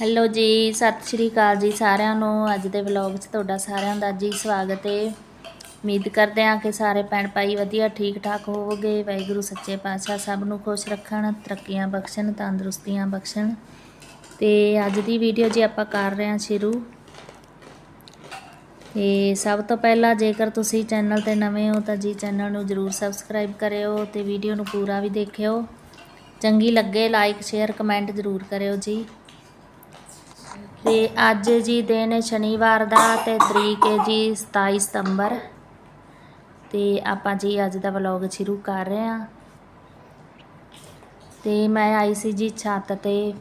Hello ਜੀ, ਸਤਿ ਸ਼੍ਰੀ ਅਕਾਲ ਜੀ ਸਾਰਿਆਂ ਨੂੰ। ਅੱਜ ਦੇ ਵਲੌਗ 'ਚ ਤੁਹਾਡਾ ਸਾਰਿਆਂ ਦਾ ਜੀ ਸਵਾਗਤ ਹੈ ਉਮੀਦ ਕਰਦੇ ਹਾਂ ਕਿ ਸਾਰੇ ਭੈਣ ਭਾਈ ਵਧੀਆ ਠੀਕ ਠਾਕ ਹੋਵੋਗੇ। ਵਾਹਿਗੁਰੂ ਸੱਚੇ ਪਾਤਸ਼ਾਹ ਸਭ ਨੂੰ ਖੁਸ਼ ਰੱਖਣ, ਤਰੱਕੀਆਂ ਬਖਸ਼ਣ, ਤੰਦਰੁਸਤੀਆਂ ਬਖਸ਼ਣ। ਤੇ ਅੱਜ ਦੀ ਵੀਡੀਓ ਜੀ ਆਪਾਂ ਕਰ ਰਹੇ ਹਾਂ ਸ਼ੁਰੂ। ਤੇ ਸਭ ਤੋਂ ਪਹਿਲਾਂ ਜੇਕਰ ਤੁਸੀਂ ਚੈਨਲ ਤੇ ਨਵੇਂ ਹੋ ਤਾਂ ਜੀ ਚੈਨਲ ਨੂੰ ਜਰੂਰ ਸਬਸਕ੍ਰਾਈਬ ਕਰਿਓ ਤੇ ਵੀਡੀਓ ਨੂੰ ਪੂਰਾ ਵੀ ਦੇਖਿਓ। ਚੰਗੀ ਲੱਗੇ, ਲਾਈਕ, ਸ਼ੇਅਰ, ਕਮੈਂਟ ਜਰੂਰ ਕਰਿਓ ਜੀ। ਤੇ ਅੱਜ ਜੀ ਦਿਨ ਸ਼ਨੀਵਾਰ ਦਾ ਤੇ ਤਰੀਕ ਹੈ ਜੀ 27 ਸਤੰਬਰ। ਤੇ ਆਪਾਂ ਜੀ ਅੱਜ ਦਾ ਵਲੌਗ ਸ਼ੁਰੂ ਕਰ ਰਹੇ ਹਾਂ। ਤੇ ਮੈਂ ਆਈ ਸੀ ਜੀ ਛੱਤ ਤੇ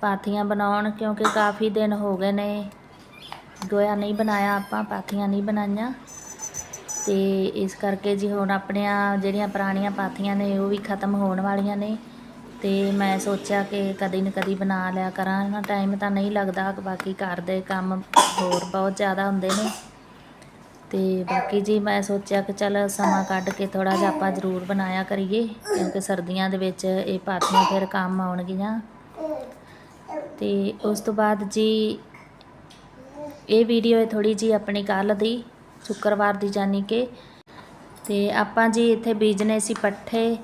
ਪਾਥੀਆਂ ਬਣਾਉਣ ਕਿਉਂਕਿ ਕਾਫੀ ਦਿਨ ਹੋ ਗਏ ਨੇ। ਗੋਇਆ ਨਹੀਂ ਬਣਾਇਆ ਆਪਾਂ, ਪਾਥੀਆਂ ਨਹੀਂ ਬਣਾਈਆਂ। ਤੇ ਇਸ ਕਰਕੇ ਜੀ ਹੁਣ ਆਪਣੀਆਂ ਜਿਹੜੀਆਂ ਪੁਰਾਣੀਆਂ ਪਾਥੀਆਂ ਨੇ ਉਹ ਵੀ ਖਤਮ ਹੋਣ ਵਾਲੀਆਂ ਨੇ। ਤੇ ਮੈਂ ਸੋਚਿਆ ਕਿ ਕਦੀ ਨਾ ਕਦੀ ਬਣਾ ਲਿਆ ਕਰਾਂ। ਨਾ ਟਾਈਮ ਤਾਂ ਨਹੀਂ ਲੱਗਦਾ, ਬਾਕੀ ਘਰ ਦੇ ਕੰਮ ਹੋਰ ਬਹੁਤ ਜ਼ਿਆਦਾ ਹੁੰਦੇ ਨੇ। ਤੇ ਬਾਕੀ ਜੀ ਮੈਂ ਸੋਚਿਆ ਕਿ ਚਲ ਸਮਾਂ ਕੱਢ ਕੇ ਥੋੜਾ ਜਿਹਾ ਆਪਾਂ ਜ਼ਰੂਰ ਬਣਾਇਆ ਕਰੀਏ, ਕਿਉਂਕਿ ਸਰਦੀਆਂ ਦੇ ਵਿੱਚ ਇਹ ਪਾਥੀਆਂ ਫਿਰ ਕੰਮ ਆਉਣਗੀਆਂ। ਤੇ ਉਸ ਤੋਂ ਬਾਅਦ ਜੀ ਇਹ ਵੀਡੀਓ ਹੈ ਥੋੜੀ ਜੀ ਆਪਣੀ ਕੱਲ ਦੀ, ਸ਼ੁੱਕਰਵਾਰ ਦੀ ਜਾਨੀ ਕਿ। ਤੇ ਆਪਾਂ ਜੀ ਇੱਥੇ ਬੀਜਨੇ ਸੀ ਪੱਠੇ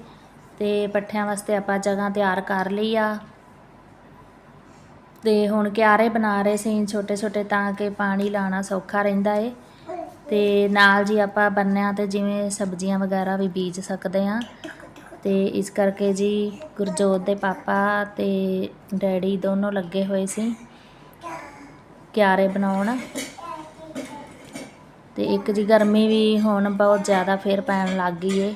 ਤੇ ਪੱਠਿਆਂ ਵਾਸਤੇ ਆਪਾਂ ਜਗ੍ਹਾ ਤਿਆਰ ਕਰ ਲਈ ਆ। ਤੇ ਹੁਣ ਕਿਆਰੇ ਬਣਾ ਰਹੇ ਸੀ ਛੋਟੇ ਛੋਟੇ ਤਾਂ ਕਿ ਪਾਣੀ ਲਾਣਾ ਸੌਖਾ ਰਹਿੰਦਾ ਏ। ਤੇ ਨਾਲ ਜੀ ਆਪਾਂ ਬੰਨਿਆਂ ਤੇ ਜਿਵੇਂ ਸਬਜ਼ੀਆਂ ਵਗੈਰਾ ਵੀ ਬੀਜ ਸਕਦੇ ਆ ਤੇ ਇਸ ਕਰਕੇ ਜੀ ਗੁਰਜੋਤ ਦੇ ਪਾਪਾ ਤੇ ਡੈਡੀ ਦੋਨੋਂ ਲੱਗੇ ਹੋਏ ਸੀ ਕਿਆਰੇ ਬਣਾਉਣ। ਤੇ ਇੱਕ ਜੀ ਗਰਮੀ ਵੀ ਹੁਣ ਬਹੁਤ ਜ਼ਿਆਦਾ ਫੇਰ ਪੈਣ ਲੱਗ ਗਈ ਏ।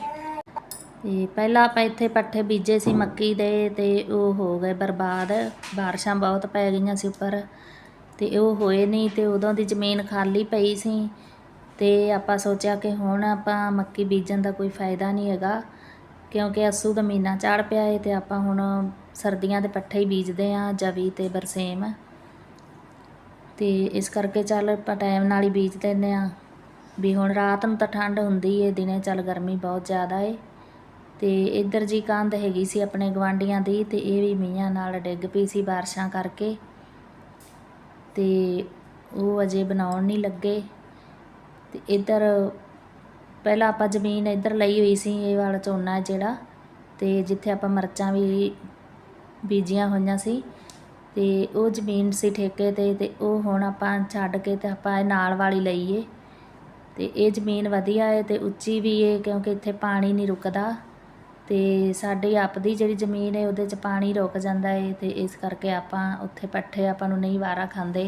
ਤੇ ਪਹਿਲਾਂ ਆਪਾਂ ਇੱਥੇ ਪੱਠੇ ਬੀਜੇ ਸੀ ਮੱਕੀ ਦੇ ਤੇ ਉਹ ਹੋ ਗਏ ਬਰਬਾਦ, ਬਾਰਿਸ਼ਾਂ ਬਹੁਤ ਪੈ ਗਈਆਂ ਸੀ ਉੱਪਰ ਤੇ ਉਹ ਹੋਏ ਨਹੀਂ ਤੇ ਉਦੋਂ ਦੀ ਜ਼ਮੀਨ ਖਾਲੀ ਪਈ ਸੀ ਤੇ ਆਪਾਂ ਸੋਚਿਆ ਕਿ ਹੁਣ ਆਪਾਂ ਮੱਕੀ ਬੀਜਣ ਦਾ ਕੋਈ ਫਾਇਦਾ ਨਹੀਂ ਹੈਗਾ ਕਿਉਂਕਿ ਅਸੂ ਦਾ ਮਹੀਨਾ ਚੜ ਪਿਆ ਏ ਤੇ ਆਪਾਂ ਹੁਣ ਸਰਦੀਆਂ ਦੇ ਪੱਠੇ ਹੀ ਬੀਜਦੇ ਆ ਜਵੀ ਤੇ ਬਰਸੇਮ। ਤੇ ਇਸ ਕਰਕੇ ਚੱਲ ਆਪਾਂ ਟਾਈਮ ਨਾਲ ਹੀ ਬੀਜ ਦਿੰਦੇ ਆ ਵੀ ਹੁਣ ਰਾਤ ਨੂੰ ਤਾਂ ਠੰਡ ਹੁੰਦੀ ਏ, ਦਿਨੇ ਚੱਲ ਗਰਮੀ ਬਹੁਤ ਜ਼ਿਆਦਾ ਏ। ਤੇ ਇੱਧਰ ਜੀ ਕੰਧ ਹੈਗੀ ਸੀ ਆਪਣੇ ਗਵਾਂਡੀਆਂ ਦੀ ਤੇ ਇਹ ਵੀ ਮੀਆਂ ਨਾਲ ਡਿੱਗ ਪਈ ਸੀ ਬਾਰਿਸ਼ਾਂ ਕਰਕੇ। ਤੇ ਉਹ ਅਜੇ ਬਣਾਉਣ ਨਹੀਂ ਲੱਗੇ। ਤੇ ਇੱਧਰ ਪਹਿਲਾਂ ਆਪਾਂ ਜ਼ਮੀਨ ਇੱਧਰ ਲਈ ਹੋਈ ਸੀ, ਇਹ ਵਾਲਾ ਝੋਨਾ ਜਿਹੜਾ। ਤੇ ਜਿੱਥੇ ਆਪਾਂ ਮਿਰਚਾਂ ਵੀ ਬੀਜੀਆਂ ਹੋਈਆਂ ਸੀ। ਤੇ ਉਹ ਜ਼ਮੀਨ ਸੀ ਠੇਕੇ ਤੇ ਤੇ ਉਹ ਹੁਣ ਆਪਾਂ ਛੱਡ ਕੇ ਤੇ ਆਪਾਂ ਇਹ ਨਾਲ ਵਾਲੀ ਲਈਏ। ਤੇ ਇਹ ਜ਼ਮੀਨ ਵਧੀਆ ਹੈ ਤੇ ਉੱਚੀ ਵੀ ਹੈ ਕਿਉਂਕਿ ਇੱਥੇ ਪਾਣੀ ਨਹੀਂ ਰੁਕਦਾ। ਅਤੇ ਸਾਡੀ ਆਪਦੀ ਜਿਹੜੀ ਜ਼ਮੀਨ ਹੈ, ਉਹਦੇ 'ਚ ਪਾਣੀ ਰੁਕ ਜਾਂਦਾ ਹੈ ਅਤੇ ਇਸ ਕਰਕੇ ਆਪਾਂ ਉੱਥੇ ਪੱਠੇ ਆਪਾਂ ਨੂੰ ਨਹੀਂ ਵਾਰਾ ਖਾਂਦੇ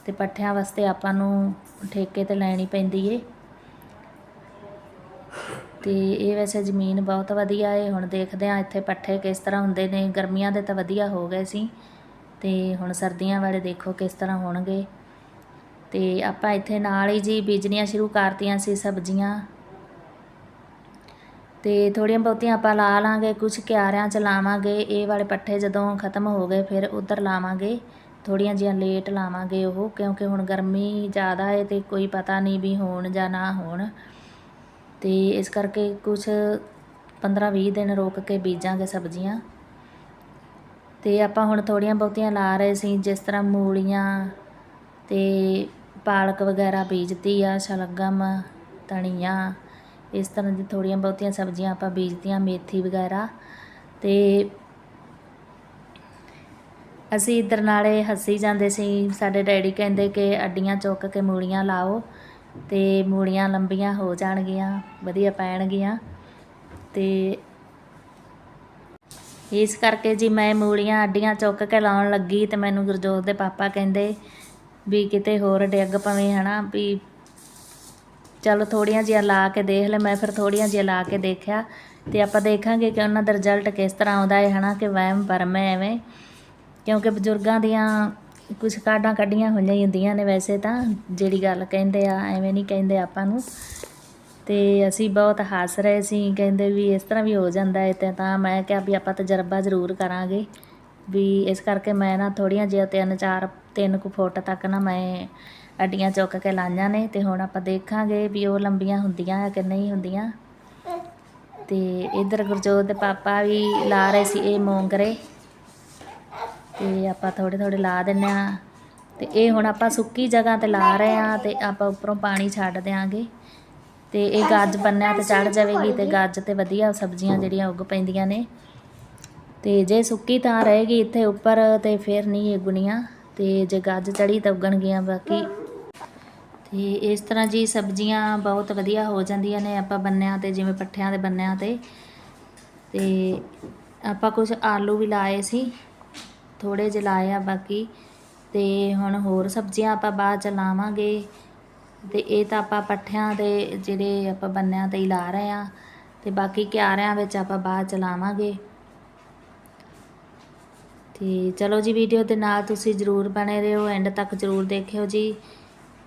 ਅਤੇ ਪੱਠਿਆਂ ਵਾਸਤੇ ਆਪਾਂ ਨੂੰ ਠੇਕੇ ਤੇ ਲੈਣੀ ਪੈਂਦੀ ਹੈ ਅਤੇ ਇਹ ਵੈਸੇ ਜ਼ਮੀਨ ਬਹੁਤ ਵਧੀਆ ਏ, ਹੁਣ ਦੇਖਦੇ ਹਾਂ ਇੱਥੇ ਪੱਠੇ ਕਿਸ ਤਰ੍ਹਾਂ ਹੁੰਦੇ ਨੇ, ਗਰਮੀਆਂ ਦੇ ਤਾਂ ਵਧੀਆ ਹੋ ਗਏ ਸੀ ਅਤੇ ਹੁਣ ਸਰਦੀਆਂ ਵਾਲੇ ਦੇਖੋ ਕਿਸ ਤਰ੍ਹਾਂ ਹੋਣਗੇ। ਅਤੇ ਆਪਾਂ ਇੱਥੇ ਨਾਲ ਹੀ ਜੀ ਬੀਜਣੀਆਂ ਸ਼ੁਰੂ ਕਰਤੀਆਂ ਸੀ ਸਬਜ਼ੀਆਂ ਅਤੇ ਥੋੜ੍ਹੀਆਂ ਬਹੁਤੀਆਂ ਆਪਾਂ ਲਾ ਲਾਂਗੇ, ਕੁਛ ਕਿਆਰਿਆਂ ਚ ਲਾਵਾਂਗੇ। ਇਹ ਵਾਲੇ ਪੱਠੇ ਜਦੋਂ ਖਤਮ ਹੋ ਗਏ, ਫਿਰ ਉੱਧਰ ਲਾਵਾਂਗੇ। ਥੋੜ੍ਹੀਆਂ ਜਿਹੀਆਂ ਲੇਟ ਲਾਵਾਂਗੇ ਉਹ, ਕਿਉਂਕਿ ਹੁਣ ਗਰਮੀ ਜ਼ਿਆਦਾ ਹੈ ਅਤੇ ਕੋਈ ਪਤਾ ਨਹੀਂ ਵੀ ਹੋਣ ਜਾਂ ਨਾ ਹੋਣ। ਅਤੇ ਇਸ ਕਰਕੇ ਕੁਛ 15-20 ਦਿਨ ਰੋਕ ਕੇ ਬੀਜਾਂਗੇ ਸਬਜ਼ੀਆਂ। ਅਤੇ ਆਪਾਂ ਹੁਣ ਥੋੜ੍ਹੀਆਂ ਬਹੁਤੀਆਂ ਲਾ ਰਹੇ ਸੀ, ਜਿਸ ਤਰ੍ਹਾਂ ਮੂਲੀਆਂ ਅਤੇ ਪਾਲਕ ਵਗੈਰਾ ਬੀਜਦੀ ਆ, ਸ਼ਲਗਮ, ਧਨੀਆ ਇਸ ਤਰ੍ਹਾਂ ਦੀ ਥੋੜੀਆਂ ਬਹੁਤੀਆਂ ਸਬਜ਼ੀਆਂ ਆਪਾਂ ਬੀਜਤੀਆਂ, ਮੇਥੀ ਵਗੈਰਾ ਤੇ ਅਸੀਂ ਇਧਰ ਨਾਲੇ ਹੱਸੀ ਜਾਂਦੇ ਸੀ। ਸਾਡੇ ਡੈਡੀ ਕਹਿੰਦੇ ਕਿ ਅੱਡੀਆਂ ਚੁੱਕ ਕੇ ਮੂਲੀਆਂ ਲਾਓ ਤੇ ਮੂਲੀਆਂ ਲੰਬੀਆਂ ਹੋ ਜਾਣਗੀਆਂ, ਵਧੀਆ ਪੈਣਗੀਆਂ ਤੇ ਇਸ ਕਰਕੇ ਜੀ ਮੈਂ ਮੂਲੀਆਂ, ਅੱਡੀਆਂ ਚੁੱਕ ਕੇ ਲਾਉਣ ਲੱਗੀ ਤੇ ਮੈਨੂੰ ਗੁਰਜੋਤ ਦੇ ਪਾਪਾ ਕਹਿੰਦੇ ਵੀ ਕਿਤੇ ਹੋਰ ਡਿੱਗ ਪਵੇਂ ਹਨਾ, ਵੀ ਚਲੋ ਥੋੜੀਆਂ ਜਿਹੀਆਂ ਲਾ ਕੇ ਦੇਖ ਲੈ, ਮੈਂ ਫਿਰ ਥੋੜੀਆਂ ਜਿਹੀਆਂ ਲਾ ਕੇ ਦੇਖਿਆ ਤੇ ਆਪਾਂ ਦੇਖਾਂਗੇ ਕਿ ਉਹਨਾਂ ਦਾ ਰਿਜ਼ਲਟ ਕਿਸ ਤਰ੍ਹਾਂ ਆਉਂਦਾ ਹੈ, ਹਨਾ, ਕਿ ਵਹਿਮ ਭਰਮ ਹੈ ਐਵੇਂ। ਕਿਉਂਕਿ ਬਜ਼ੁਰਗਾਂ ਦੀਆਂ ਕੁਝ ਕਾਢਾਂ ਕੱਢੀਆਂ ਹੋਈਆਂ ਹੀ ਹੁੰਦੀਆਂ ਨੇ ਵੈਸੇ ਤਾਂ, ਜਿਹੜੀ ਗੱਲ ਕਹਿੰਦੇ ਆ, ਐਵੇਂ ਨਹੀਂ ਕਹਿੰਦੇ ਆਪਾਂ ਨੂੰ। ਤੇ ਅਸੀਂ ਬਹੁਤ ਹੱਸ ਰਹੇ ਸੀ, ਕਹਿੰਦੇ ਵੀ ਇਸ ਤਰ੍ਹਾਂ ਵੀ ਹੋ ਜਾਂਦਾ ਹੈ ਤੇ ਤਾਂ ਮੈਂ ਕਿਹਾ ਵੀ ਆਪਾਂ ਤਜਰਬਾ ਜ਼ਰੂਰ ਕਰਾਂਗੇ। ਵੀ ਇਸ ਕਰਕੇ ਮੈਂ ਨਾ ਥੋੜੀਆਂ ਜਿਹੀਆਂ ਤਿੰਨ ਚਾਰ ਤਿੰਨ ਕੁ ਫੁੱਟ ਤੱਕ ਨਾ ਮੈਂ ਅੱਡੀਆਂ ਚੁੱਕ ਕੇ ਲਾਈਆਂ ਨੇ ਤੇ ਹੁਣ ਆਪਾਂ ਦੇਖਾਂਗੇ ਵੀ ਉਹ ਲੰਬੀਆਂ ਹੁੰਦੀਆਂ ਕਿ ਨਹੀਂ ਹੁੰਦੀਆਂ। ਤੇ ਇਧਰ ਗੁਰਜੋਤ ਦੇ ਪਾਪਾ ਵੀ ਲਾ ਰਹੇ ਸੀ ਇਹ ਮੋਂਗਰੇ। ਤੇ ਆਪਾਂ ਥੋੜੇ ਥੋੜੇ ਲਾ ਦਿੰਨੇ ਆ ਤੇ ਇਹ ਹੁਣ ਆਪਾਂ ਸੁੱਕੀ ਜਗ੍ਹਾ ਤੇ ਲਾ ਰਹੇ ਆ ਤੇ ਆਪਾਂ ਉੱਪਰੋਂ ਪਾਣੀ ਛੱਡ ਦਿਆਂਗੇ। ਤੇ ਇਹ ਗੱਜ ਬੰਨਿਆ ਤੇ ਚੜ ਜਾਵੇਗੀ ਤੇ ਗੱਜ ਤੇ ਵਧੀਆ ਸਬਜ਼ੀਆਂ ਜਿਹੜੀਆਂ ਉੱਗ ਪੈਂਦੀਆਂ ਨੇ। ਤੇ ਜੇ ਸੁੱਕੀ ਤਾਂ ਰਹੇਗੀ ਇੱਥੇ ਉੱਪਰ ਤੇ ਫਿਰ ਨਹੀਂ ਉੱਗਣੀਆਂ ਤੇ ਜੇ ਗੱਜ ਚੜੀ ਤਾਂ ਉੱਗਣਗੀਆਂ ਬਾਕੀ। ਤੇ ਇਸ ਤਰ੍ਹਾਂ ਜੀ ਸਬਜ਼ੀਆਂ ਬਹੁਤ ਵਧੀਆ ਹੋ ਜਾਂਦੀਆਂ ਨੇ ਆਪਾਂ ਬੰਨਿਆਂ ਤੇ, ਜਿਵੇਂ ਪੱਠਿਆਂ ਦੇ ਬੰਨਿਆਂ ਤੇ। ਤੇ ਆਪਾਂ ਕੁਝ ਆਲੂ ਵੀ ਲਾਏ ਸੀ ਥੋੜੇ ਜਿਹੇ ਲਾਏ ਆ ਬਾਕੀ। ਤੇ ਹੁਣ ਹੋਰ ਸਬਜ਼ੀਆਂ ਆਪਾਂ ਬਾਅਦ ਚ ਲਾਵਾਂਗੇ। ਤੇ ਇਹ ਤਾਂ ਆਪਾਂ ਪੱਠਿਆਂ ਦੇ ਜਿਹੜੇ ਆਪਾਂ ਬੰਨਿਆਂ ਤੇ ਹੀ ਲਾ ਰਹੇ ਆ। ਤੇ ਬਾਕੀ ਕਿਆਰਿਆਂ ਵਿੱਚ ਆਪਾਂ ਬਾਅਦ ਚ ਲਾਵਾਂਗੇ। ਤੇ ਚਲੋ ਜੀ ਵੀਡੀਓ ਦੇ ਨਾਲ ਤੁਸੀਂ ਜਰੂਰ ਬਣੇ ਰਹੋ ਐਂਡ ਤੱਕ ਜਰੂਰ ਦੇਖਿਓ ਜੀ।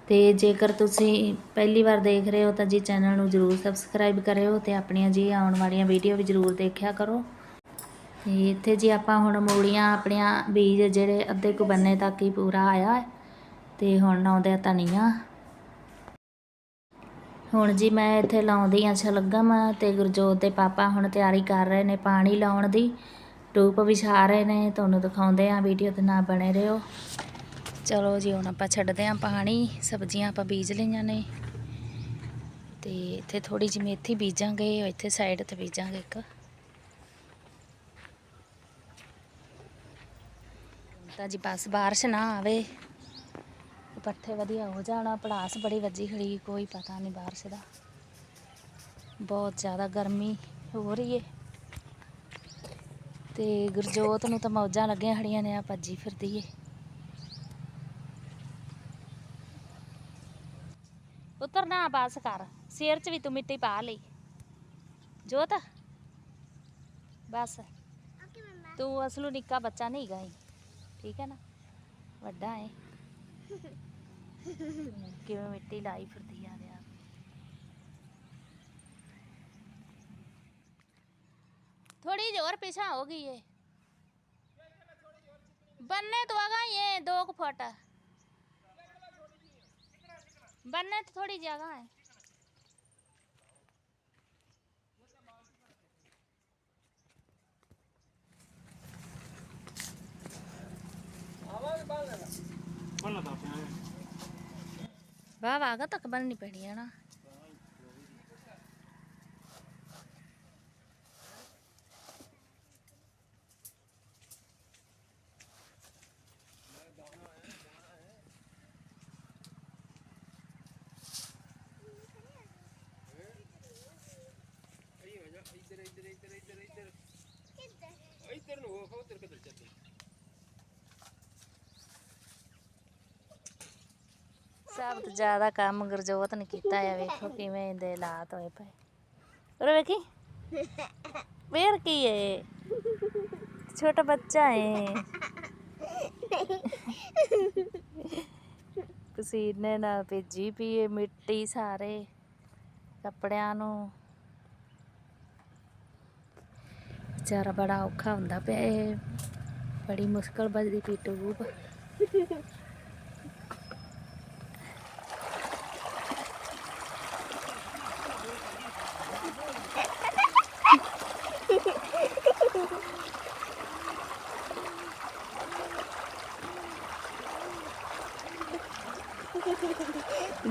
ਤੇ ਜੇਕਰ ਤੁਸੀਂ ਪਹਿਲੀ ਵਾਰ ਦੇਖ ਰਹੇ ਹੋ ਤਾਂ ਜੀ ਚੈਨਲ ਨੂੰ ਜਰੂਰ ਸਬਸਕ੍ਰਾਈਬ ਕਰਿਓ ਤੇ ਆਪਣੀਆਂ ਜੀ ਆਉਣ ਵਾਲੀਆਂ ਵੀਡੀਓ ਵੀ ਜਰੂਰ ਦੇਖਿਆ ਕਰੋ। ਤੇ ਇੱਥੇ ਜੀ ਆਪਾਂ ਹੁਣ ਮੂਲੀਆਂ, ਆਪਣੀਆਂ ਬੀਜ ਜਿਹੜੇ ਅੱਧੇ ਕੁ ਬੰਨੇ ਤੱਕ ਹੀ ਪੂਰਾ ਆਇਆ ਹੈ ਤੇ ਹੁਣ ਲਾਉਂਦੇ ਆ ਧਨੀਆ। ਹੁਣ ਜੀ ਮੈਂ ਇੱਥੇ ਲਾਉਂਦੀ ਆ ਛਲਗਮ ਤੇ ਗੁਰਜੋਤ ਦੇ ਪਾਪਾ ਹੁਣ ਤਿਆਰੀ ਕਰ ਰਹੇ ਨੇ ਪਾਣੀ ਲਾਉਣ ਦੀ। ਟੂਪ ਵਿਛਾ ਰਹੇ ਨੇ, ਤੁਹਾਨੂੰ ਦਿਖਾਉਂਦੇ ਆ ਵੀਡੀਓ ਦੇ ਨਾਲ ਬਣੇ ਰਹੋ। ਚਲੋ ਜੀ, ਹੁਣ ਆਪਾਂ ਛੱਡਦੇ ਆ ਪਾਣੀ, ਸਬਜ਼ੀਆਂ ਆਪਾਂ ਬੀਜ ਲਈਆਂ ਨੇ। ਤੇ ਇੱਥੇ ਥੋੜੀ ਜਿਹੀ ਮੇਥੀ ਬੀਜਾਂਗੇ, ਇੱਥੇ ਸਾਈਡ ਤੇ ਬੀਜਾਂਗੇ ਇੱਕ। ਤਾਂ ਜੀ ਬਸ ਬਾਰਿਸ਼ ਨਾ ਆਵੇ ਪੱਠੇ ਵਧੀਆ ਹੋ ਜਾਣਾ, ਪੜਾਸ ਬੜੀ ਵੱਜੀ ਖੜੀ, ਕੋਈ ਪਤਾ ਨਹੀਂ ਬਾਰਿਸ਼ ਦਾ। ਬਹੁਤ ਜ਼ਿਆਦਾ ਗਰਮੀ ਹੋ ਰਹੀ ਏ। ਤੇ ਗੁਰਜੋਤ ਨੂੰ ਤਾਂ ਮੌਜਾਂ ਲੱਗੀਆਂ ਖੜੀਆਂ ਨੇ ਆ ਭੱਜੀ ਫਿਰਦੀ ਏ। ਪੁੱਤਰ ਨਾ ਬਸ ਕਰ ਸਿਰ 'ਚ ਵੀ ਤੂੰ ਮਿੱਟੀ ਪਾ ਲਈ। ਜੋਤ, ਬਸ। ਤੂੰ ਅਸਲੂ ਨਿੱਕਾ ਬੱਚਾ ਨਹੀਂ ਗਾਈ ਠੀਕ ਹੈ ਨਾ? ਵੱਡਾ ਹੈ ਕਿਵੇਂ ਮਿੱਟੀ ਲਾਈ ਫਿਰਦੀ ਆ थोड़ी जी और पीछा होगी ये बनने तो आ गई है दो को फुट। बनने तो थोड़ी जगह है। वाह आगा तक बननी पड़ी है ना। ਇੱਧਰ ਨੂੰ ਹੋ ਉਧਰ ਕਿੱਧਰ ਚੱਲੇ ਸਭ ਤੋਂ ਜ਼ਿਆਦਾ ਕੰਮ ਗੁਰਜੋਤ ਨੇ ਕੀਤਾ ਹੈ ਵੇਖੋ ਕਿਵੇਂ ਇਹਦੇ ਹਾਲਾਤ ਹੋਏ ਪਏ। ਉਰੇ ਵੇਖੀ? ਵੇਰ ਕੀ ਏ? ਛੋਟਾ ਬੱਚਾ ਏ। ਪਸੀਨੇ ਨਾਲ ਭੇਜੀ ਪੀਏ ਮਿੱਟੀ ਸਾਰੇ ਕੱਪੜਿਆਂ ਨੂੰ। ਵਿਚਾਰਾ ਬੜਾ ਔਖਾ ਹੁੰਦਾ ਪਿਆ, ਇਹ ਬੜੀ ਮੁਸ਼ਕਲ ਬਜਦੀ ਪਈ ਟੂਬ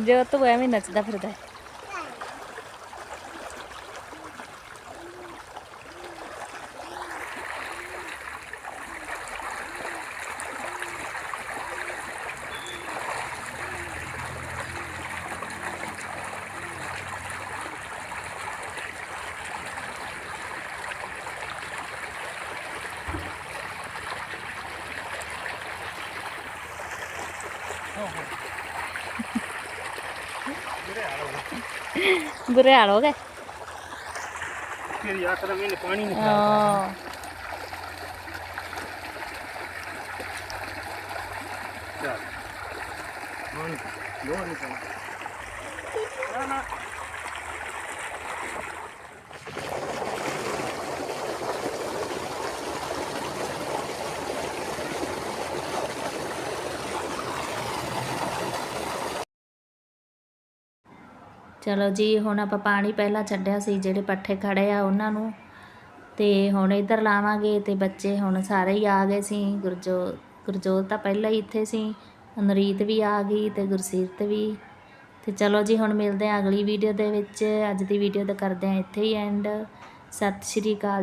ਜੋ ਤੂੰ ਐਵੇਂ ਨੱਚਦਾ ਫਿਰਦਾ ਹੈ। ਬੁਰੇ ਹਾਲ ਹੋ ਗਏ ਫਿਰ ਯਾਰ ਤਾਂ ਮੈਨੇ ਪਾਣੀ ਚਲੋ ਜੀ, ਹੁਣ ਆਪਾਂ ਪਾਣੀ ਪਹਿਲਾਂ ਛੱਡਿਆ ਸੀ, ਜਿਹੜੇ ਪੱਠੇ ਖੜੇ ਆ ਉਹਨਾਂ ਨੂੰ। ਤੇ ਹੁਣ ਇੱਧਰ ਲਾਵਾਂਗੇ ਤੇ ਬੱਚੇ ਹੁਣ ਸਾਰੇ ਹੀ ਆ ਗਏ ਸੀ। ਗੁਰਜੋ, ਗੁਰਜੋਤ ਤਾਂ ਪਹਿਲਾਂ ਹੀ ਇੱਥੇ ਸੀ, ਅਨਰੀਤ ਵੀ ਆ ਗਈ ਤੇ ਗੁਰਸੀਰਤ ਵੀ। ਤੇ ਚਲੋ ਜੀ, ਹੁਣ ਮਿਲਦੇ ਹਾਂ ਅਗਲੀ ਵੀਡੀਓ ਦੇ ਵਿੱਚ। ਅੱਜ ਦੀ ਵੀਡੀਓ ਦਾ ਕਰਦੇ ਹਾਂ ਇੱਥੇ ਹੀ ਐਂਡ ਸਤਿ ਸ਼੍ਰੀ ਅਕਾਲ ਜੀ।